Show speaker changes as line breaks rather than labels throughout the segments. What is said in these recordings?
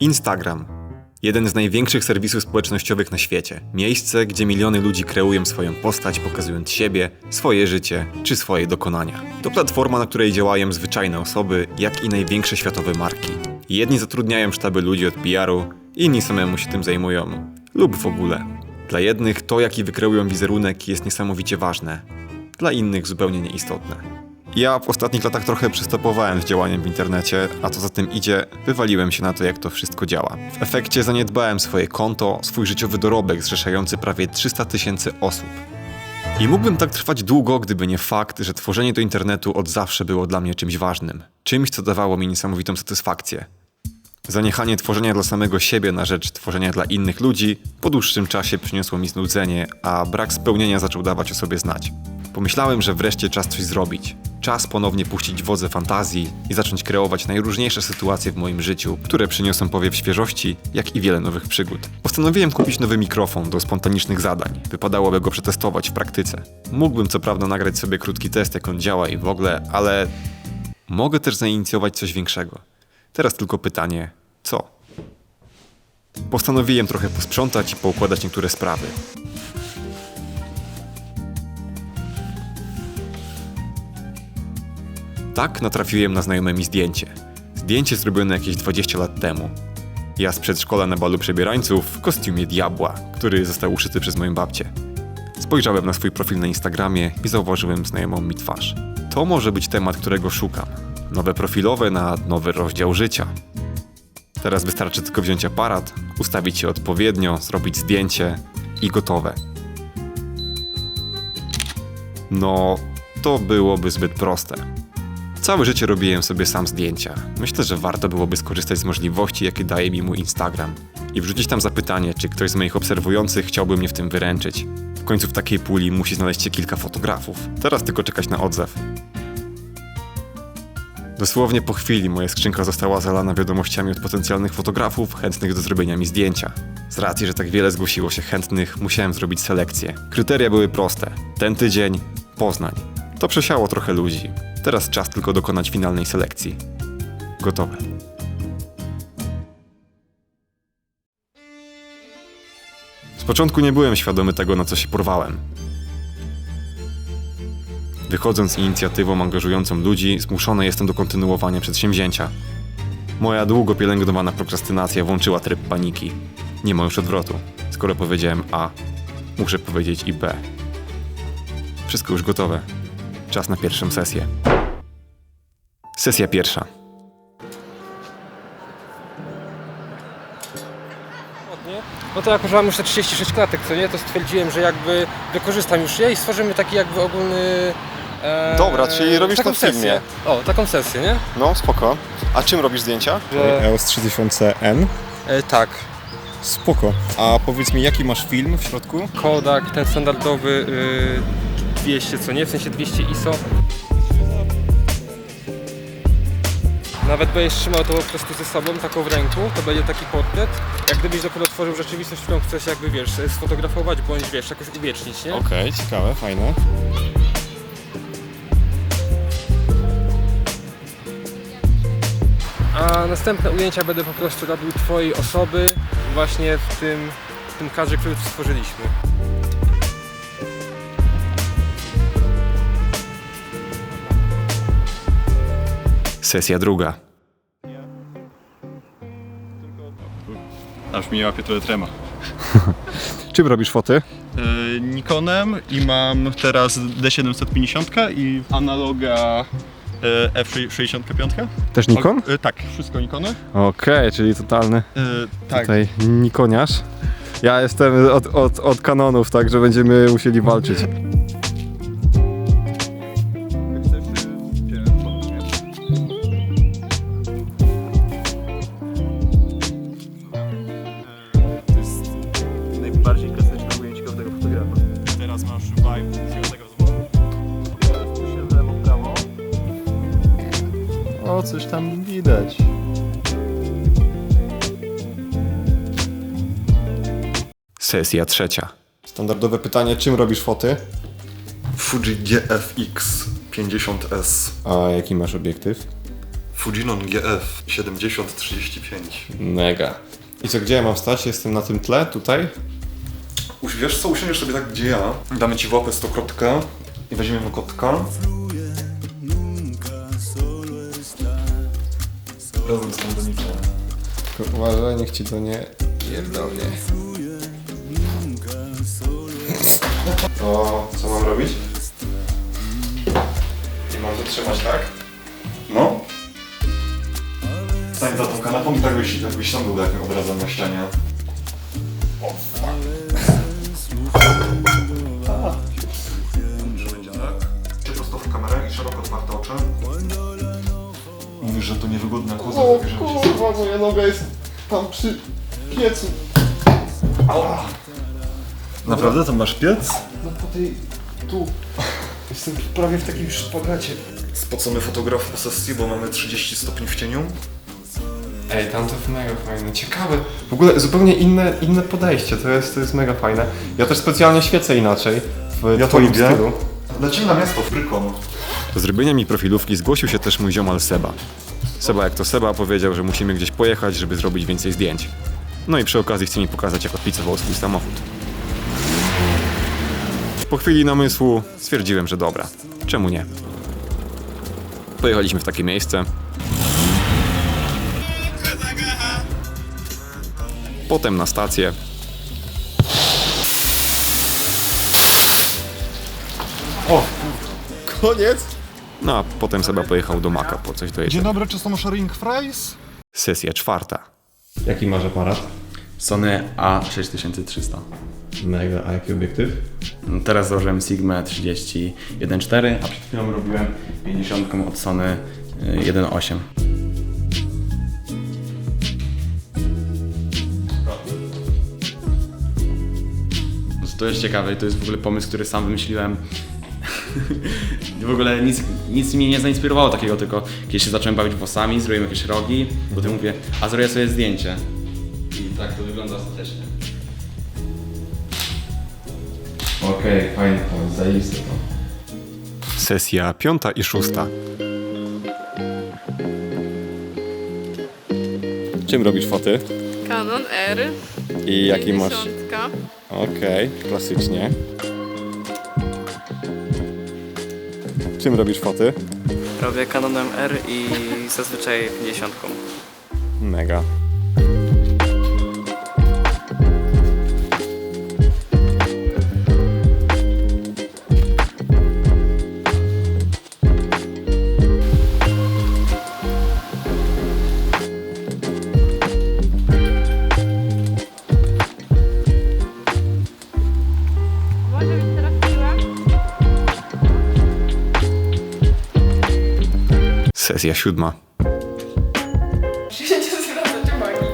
Instagram. Jeden z największych serwisów społecznościowych na świecie. Miejsce, gdzie miliony ludzi kreują swoją postać, pokazując siebie, swoje życie czy swoje dokonania. To platforma, na której działają zwyczajne osoby, jak i największe światowe marki. Jedni zatrudniają sztaby ludzi od PR-u, inni samemu się tym zajmują. Lub w ogóle. Dla jednych to, jaki wykreują wizerunek, jest niesamowicie ważne. Dla innych zupełnie nieistotne. Ja w ostatnich latach trochę przystopowałem z działaniem w internecie, a co za tym idzie, wywaliłem się na to, jak to wszystko działa. W efekcie zaniedbałem swoje konto, swój życiowy dorobek zrzeszający prawie 300 tysięcy osób. I mógłbym tak trwać długo, gdyby nie fakt, że tworzenie do internetu od zawsze było dla mnie czymś ważnym. Czymś, co dawało mi niesamowitą satysfakcję. Zaniechanie tworzenia dla samego siebie na rzecz tworzenia dla innych ludzi po dłuższym czasie przyniosło mi znudzenie, a brak spełnienia zaczął dawać o sobie znać. Pomyślałem, że wreszcie czas coś zrobić. Czas ponownie puścić wodze fantazji i zacząć kreować najróżniejsze sytuacje w moim życiu, które przyniosą powiew świeżości, jak i wiele nowych przygód. Postanowiłem kupić nowy mikrofon do spontanicznych zadań. Wypadałoby go przetestować w praktyce. Mógłbym co prawda nagrać sobie krótki test, jak on działa i w ogóle, ale mogę też zainicjować coś większego. Teraz tylko pytanie, co? Postanowiłem trochę posprzątać i poukładać niektóre sprawy. Tak natrafiłem na znajome mi zdjęcie. Zdjęcie zrobione jakieś 20 lat temu. Ja z przedszkola na balu przebierańców w kostiumie diabła, który został uszyty przez moją babcię. Spojrzałem na swój profil na Instagramie i zauważyłem znajomą mi twarz. To może być temat, którego szukam. Nowe profilowe na nowy rozdział życia. Teraz wystarczy tylko wziąć aparat, ustawić się odpowiednio, zrobić zdjęcie i gotowe. No, to byłoby zbyt proste. Całe życie robiłem sobie sam zdjęcia. Myślę, że warto byłoby skorzystać z możliwości, jakie daje mi mój Instagram i wrzucić tam zapytanie, czy ktoś z moich obserwujących chciałby mnie w tym wyręczyć. W końcu w takiej puli musi znaleźć się kilka fotografów. Teraz tylko czekać na odzew. Dosłownie po chwili moja skrzynka została zalana wiadomościami od potencjalnych fotografów chętnych do zrobienia mi zdjęcia. Z racji, że tak wiele zgłosiło się chętnych, musiałem zrobić selekcję. Kryteria były proste. Ten tydzień Poznań. To przesiało trochę ludzi. Teraz czas tylko dokonać finalnej selekcji. Gotowe. Z początku nie byłem świadomy tego, na co się porwałem. Wychodząc z inicjatywą angażującą ludzi, zmuszony jestem do kontynuowania przedsięwzięcia. Moja długo pielęgnowana prokrastynacja włączyła tryb paniki. Nie ma już odwrotu. Skoro powiedziałem A, muszę powiedzieć i B. Wszystko już gotowe. Czas na pierwszą sesję. Sesja pierwsza.
Ładnie. No to jako, że mam już te 36 klatek, co nie, to stwierdziłem, że jakby wykorzystam już je i stworzymy taki jakby ogólny... E,
Dobra, czyli robisz
taką
to w filmie.
sesję. O, taką sesję, nie?
No, spoko. A czym robisz zdjęcia?
Że,
EOS 3000N.
e, tak,
Spoko. A powiedz mi, jaki masz film w środku?
Kodak, ten standardowy y, 200, co nie, w sensie 200 ISO. Nawet będziesz trzymał to po prostu ze sobą, taką w ręku, to będzie taki portret. Jak gdybyś dopiero tworzył rzeczywistość, którą chcesz jakby, wiesz, sfotografować, bądź, wiesz, jakoś uwiecznić, nie?
Okej, ciekawe, fajne.
A następne ujęcia będę po prostu robił Twojej osoby właśnie w tym, w tym kadrze, który stworzyliśmy.
Sesja druga.
Aż mi łapie trochę trema.
Czym robisz foty?
E, Nikonem i mam teraz D750 i analoga e, F65.
Też Nikon?
O, e, tak, wszystko Nikony.
Okej, czyli totalny
E, tak,
tutaj Nikoniarz. Ja jestem od, od, od kanonów, także będziemy musieli walczyć.
O, coś tam widać.
Sesja trzecia.
Standardowe pytanie, czym robisz foty?
Fuji GFX 50S.
A jaki masz obiektyw?
Fuji
Fujinon GF 7035.
Mega. I co, gdzie ja mam stać? Jestem na tym tle, tutaj?
Wiesz co, usiądziesz sobie tak gdzie ja, damy ci w łapę stokrotkę i weźmiemy kotka. Razem z.
Tylko Uważaj, niech ci to nie pierdolnie. To co mam robić? I mam to trzymać, tak?
No. Stań za tą kanapą i tak byś, tak byś tam był takim obrazem na ścianie. O, fuck. Że to niewygodna koza,
O kurwa, moja noga jest tam przy piecu.
Naprawdę? Tam masz piec?
No po tej... tu. Jestem prawie w takim szpagacie.
Spocony fotograf po sesji, bo mamy 30 stopni w cieniu.
Ej, tam to jest mega fajne, ciekawe. W ogóle zupełnie inne, inne podejście, to jest, to jest mega fajne. Ja też specjalnie świecę inaczej w
Ja to
twoim
lubię.
stylu.
Lecimy na miasto, w Frykon.
Do zrobienia mi profilówki zgłosił się też mój ziomal Seba. Seba jak to Seba powiedział, że musimy gdzieś pojechać, żeby zrobić więcej zdjęć. No i przy okazji chce mi pokazać, jak odpicował swój samochód. Po chwili namysłu stwierdziłem, że dobra, czemu nie? Pojechaliśmy w takie miejsce. Potem na stację.
Koniec?
No a potem Seba pojechał do Maka po coś do
Dzień
jedzenia.
dobry, czy są sharing fries?
Sesja czwarta.
Jaki masz aparat?
Sony A6300.
Mega, a jaki obiektyw?
Teraz założyłem Sigma 31.4, a przed chwilą robiłem 50 od Sony y, 1.8. No To jest ciekawe, to jest w ogóle pomysł, który sam wymyśliłem. w ogóle nic, nic mnie nie zainspirowało takiego, tylko kiedy się zacząłem bawić włosami, zrobiłem jakieś rogi, potem mówię, a zrobię sobie zdjęcie. I tak to wygląda ostatecznie.
Okej, fajny pomysł, zajebisty to.
Sesja piąta i szósta.
Czym robisz foty?
Canon R.
I jaki masz?
50.
Okej, klasycznie. Czym robisz foty?
Robię Canonem R i zazwyczaj 50.
Mega.
Sesja siódma.
Przyjdzie zwracać uwagi.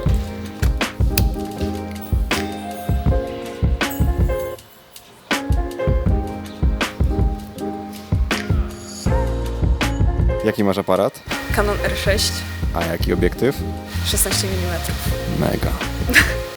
Jaki masz aparat?
Canon R6,
A jaki obiektyw?
16 mm.
Mega.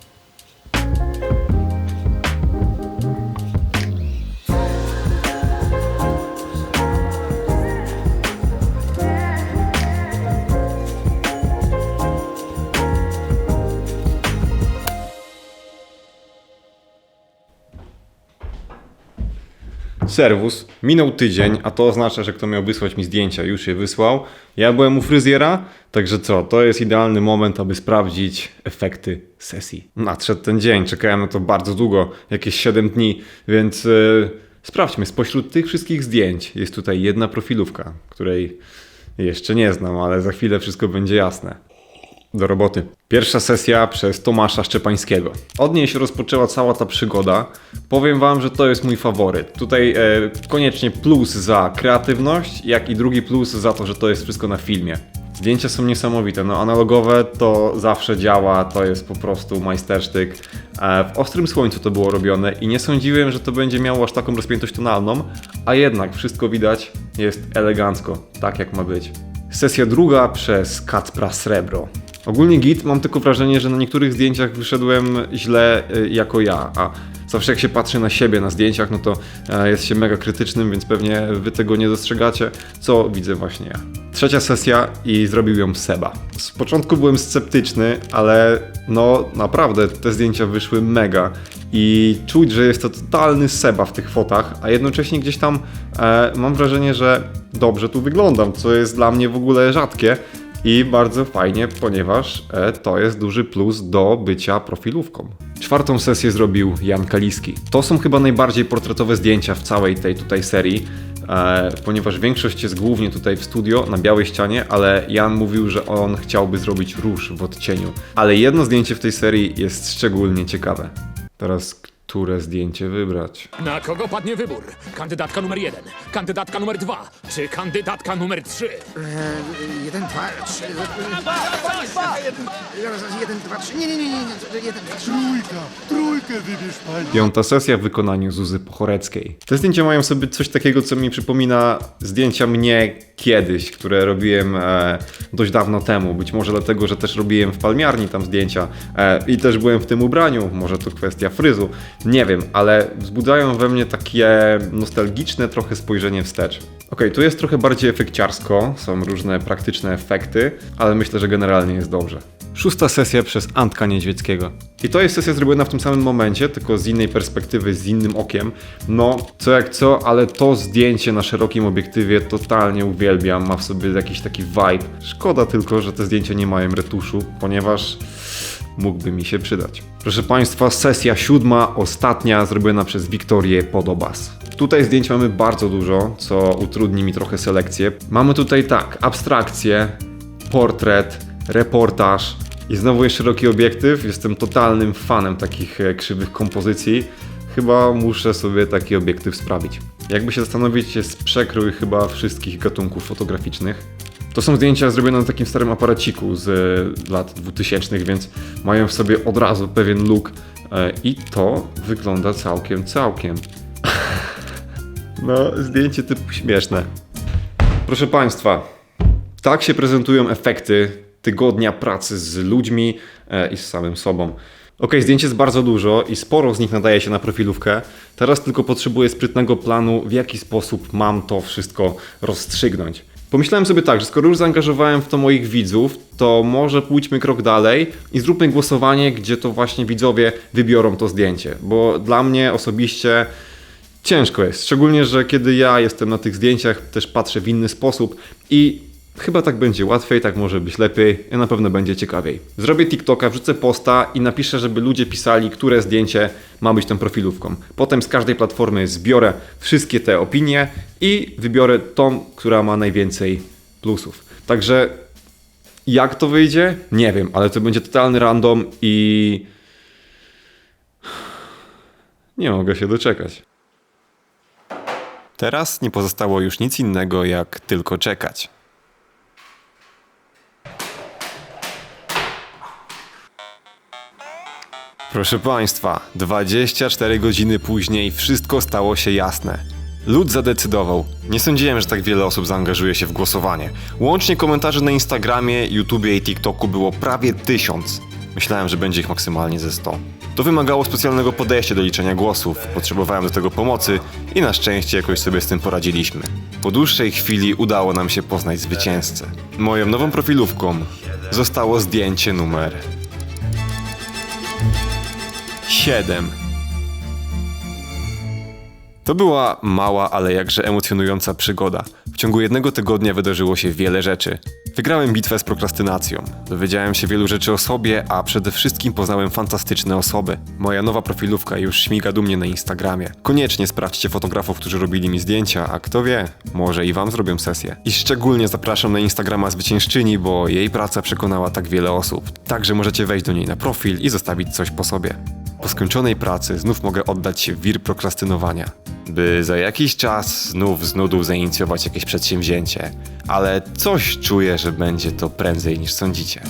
Serwus. Minął tydzień, a to oznacza, że kto miał wysłać mi zdjęcia, już je wysłał. Ja byłem u fryzjera, także co, to jest idealny moment, aby sprawdzić efekty sesji. Nadszedł ten dzień, czekałem na to bardzo długo, jakieś 7 dni, więc yy, sprawdźmy, spośród tych wszystkich zdjęć jest tutaj jedna profilówka, której jeszcze nie znam, ale za chwilę wszystko będzie jasne. Do roboty. Pierwsza sesja przez Tomasza Szczepańskiego. Od niej się rozpoczęła cała ta przygoda. Powiem wam, że to jest mój faworyt. Tutaj e, koniecznie plus za kreatywność, jak i drugi plus za to, że to jest wszystko na filmie. Zdjęcia są niesamowite. No, analogowe to zawsze działa, to jest po prostu majstersztyk. E, w ostrym słońcu to było robione i nie sądziłem, że to będzie miało aż taką rozpiętość tonalną, a jednak wszystko widać jest elegancko, tak jak ma być. Sesja druga przez Kacpra Srebro. Ogólnie git, mam tylko wrażenie, że na niektórych zdjęciach wyszedłem źle y, jako ja, a Zawsze jak się patrzy na siebie na zdjęciach, no to e, jest się mega krytycznym, więc pewnie wy tego nie dostrzegacie, co widzę właśnie ja. Trzecia sesja i zrobił ją Seba. Z początku byłem sceptyczny, ale no naprawdę te zdjęcia wyszły mega i czuć, że jest to totalny Seba w tych fotach, a jednocześnie gdzieś tam e, mam wrażenie, że dobrze tu wyglądam, co jest dla mnie w ogóle rzadkie i bardzo fajnie, ponieważ e, to jest duży plus do bycia profilówką. Czwartą sesję zrobił Jan Kaliski. To są chyba najbardziej portretowe zdjęcia w całej tej tutaj serii, e, ponieważ większość jest głównie tutaj w studio, na białej ścianie, ale Jan mówił, że on chciałby zrobić róż w odcieniu. Ale jedno zdjęcie w tej serii jest szczególnie ciekawe. Teraz które zdjęcie wybrać?
Na kogo padnie wybór? Kandydatka numer jeden, kandydatka numer dwa, czy kandydatka numer trzy?
Jeden, dwa, trzy. Jeden, dwa, trzy. Nie, nie, nie, nie, nie. Jeden, dwa, trzy.
Piąta sesja w wykonaniu Zuzy Pochoreckiej. Te zdjęcia mają sobie coś takiego, co mi przypomina zdjęcia mnie kiedyś, które robiłem e, dość dawno temu. Być może dlatego, że też robiłem w palmiarni tam zdjęcia e, i też byłem w tym ubraniu. Może to kwestia fryzu. Nie wiem, ale wzbudzają we mnie takie nostalgiczne trochę spojrzenie wstecz. Okej, tu jest trochę bardziej efekciarsko, są różne praktyczne efekty, ale myślę, że generalnie jest dobrze. Szósta sesja przez Antka Niedźwieckiego. I to jest sesja zrobiona w tym samym momencie, tylko z innej perspektywy, z innym okiem. No, co jak co, ale to zdjęcie na szerokim obiektywie totalnie uwielbiam, ma w sobie jakiś taki vibe. Szkoda tylko, że te zdjęcia nie mają retuszu, ponieważ mógłby mi się przydać. Proszę Państwa, sesja siódma, ostatnia, zrobiona przez Wiktorię Podobas. Tutaj zdjęć mamy bardzo dużo, co utrudni mi trochę selekcję. Mamy tutaj tak, abstrakcję, portret, reportaż i znowu jest szeroki obiektyw. Jestem totalnym fanem takich e, krzywych kompozycji. Chyba muszę sobie taki obiektyw sprawić. Jakby się zastanowić, jest przekrój chyba wszystkich gatunków fotograficznych. To są zdjęcia zrobione na takim starym aparaciku z e, lat 2000, więc mają w sobie od razu pewien look e, i to wygląda całkiem, całkiem. No, zdjęcie typu śmieszne. Proszę Państwa, tak się prezentują efekty tygodnia pracy z ludźmi e, i z samym sobą. Ok, zdjęć jest bardzo dużo i sporo z nich nadaje się na profilówkę. Teraz tylko potrzebuję sprytnego planu, w jaki sposób mam to wszystko rozstrzygnąć. Pomyślałem sobie tak, że skoro już zaangażowałem w to moich widzów, to może pójdźmy krok dalej i zróbmy głosowanie, gdzie to właśnie widzowie wybiorą to zdjęcie. Bo dla mnie osobiście ciężko jest. Szczególnie, że kiedy ja jestem na tych zdjęciach, też patrzę w inny sposób i chyba tak będzie łatwiej, tak może być lepiej, i na pewno będzie ciekawiej. Zrobię TikToka, wrzucę posta i napiszę, żeby ludzie pisali, które zdjęcie ma być tą profilówką. Potem z każdej platformy zbiorę wszystkie te opinie i wybiorę tą, która ma najwięcej plusów. Także jak to wyjdzie? Nie wiem, ale to będzie totalny random i nie mogę się doczekać. Teraz nie pozostało już nic innego, jak tylko czekać. Proszę Państwa, 24 godziny później wszystko stało się jasne. Lud zadecydował. Nie sądziłem, że tak wiele osób zaangażuje się w głosowanie. Łącznie komentarzy na Instagramie, YouTubie i TikToku było prawie tysiąc. Myślałem, że będzie ich maksymalnie ze 100. To wymagało specjalnego podejścia do liczenia głosów, potrzebowałem do tego pomocy i na szczęście jakoś sobie z tym poradziliśmy. Po dłuższej chwili udało nam się poznać zwycięzcę. Moją nową profilówką zostało zdjęcie numer 7. To była mała, ale jakże emocjonująca przygoda. W ciągu jednego tygodnia wydarzyło się wiele rzeczy. Wygrałem bitwę z prokrastynacją. Dowiedziałem się wielu rzeczy o sobie, a przede wszystkim poznałem fantastyczne osoby. Moja nowa profilówka już śmiga dumnie na Instagramie. Koniecznie sprawdźcie fotografów, którzy robili mi zdjęcia, a kto wie, może i wam zrobią sesję. I szczególnie zapraszam na Instagrama zwyciężczyni, bo jej praca przekonała tak wiele osób. Także możecie wejść do niej na profil i zostawić coś po sobie. Po skończonej pracy znów mogę oddać się w wir prokrastynowania, by za jakiś czas znów z nudów zainicjować jakieś przedsięwzięcie, ale coś czuję, że będzie to prędzej niż sądzicie.